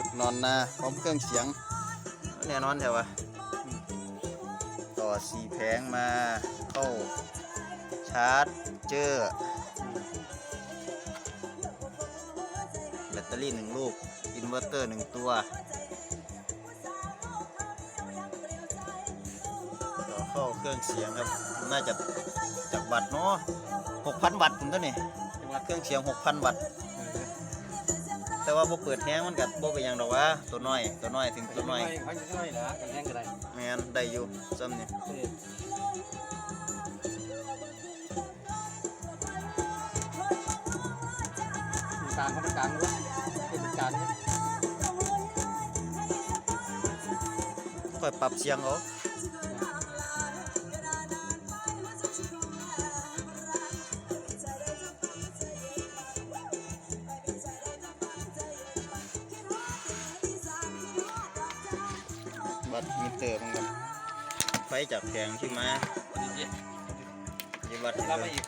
ชุดนอนนาพร้อมเครื่องเสียงแน่นอนแถววะต่อสีแผงมาเข้าชาร์จเจอร์แบตเตอรี่หนึ่งลูก อินเวอร์เตอร์หนึ่งตัว ต่อเข้าเครื่องเสียงครับ น่าจะจากวัตต์เนาะ6,000วัตต์ผมตัวนี้เครื่องเสียง6,000วัตต์ แต่ว่าบ่เปิดแฮงมันก็บ่เป็นหยังดอกว่าตัวน้อยตัวน้อยถึงตัวน้อยเขาจะน้อยนะกันแห้งก็ได้แม่นได้อยู่ซ้ำนี่เออกลางเขาเป็นกลางรู้เป็นกลางเนี่ยค่อยปรับเสียงเอา วัดมิเตอร์มันกันไฟจากแผงที่มาอย่าวัดให้รับไปเบิ่งอีก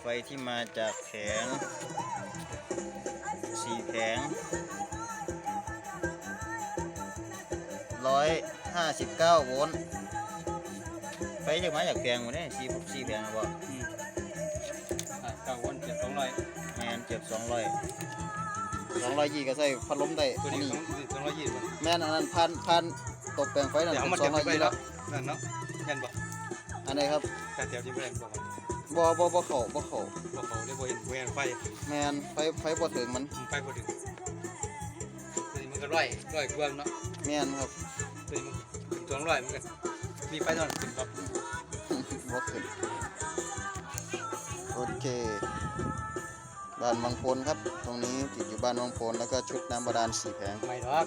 ไฟที่มาจากแผงสี่แผงร้อยห้าสิบเก้าโวลต์ไฟจากมาจากแผงหมดเนี่ยสี่สี่แผงนะบ่อืมอะเก้าวันเจ็ดสองร้อยแมนเจ็บสองร้อย สองร้อยยี่ก็ใส่พัดลมได้ตัวอันนี้นี้สองร้อยยี่สิบแม่นอันนั้นพันพันตกแต่งไฟนั่นเดี๋ยวเป็มันนสอเจ็บงร้อยไปยี่แล้แล้ววนั่นเนาะยันบ่อันนี้ครับการเจ็บที่แรงบอกบ่บ่บ่เข่าบ่เข่าบอกเขาได้บ่เห็นบ่เห็นไฟแมนไฟไฟบ่ถึงมันไฟบ่ถึงตัวนี้มันก็ร้อยร้อยกว่าเนาะแมนครับ ตัวนี้มันถึงสองร้อยมันก็มีไฟตอนถึงครับ บ่ขึ้นโอเค บ้านวังพลครับ ตรงนี้ติดอยู่บ้านวังพลแล้วก็ชุดน้ำบาดาลสี่แผงไม่หรอก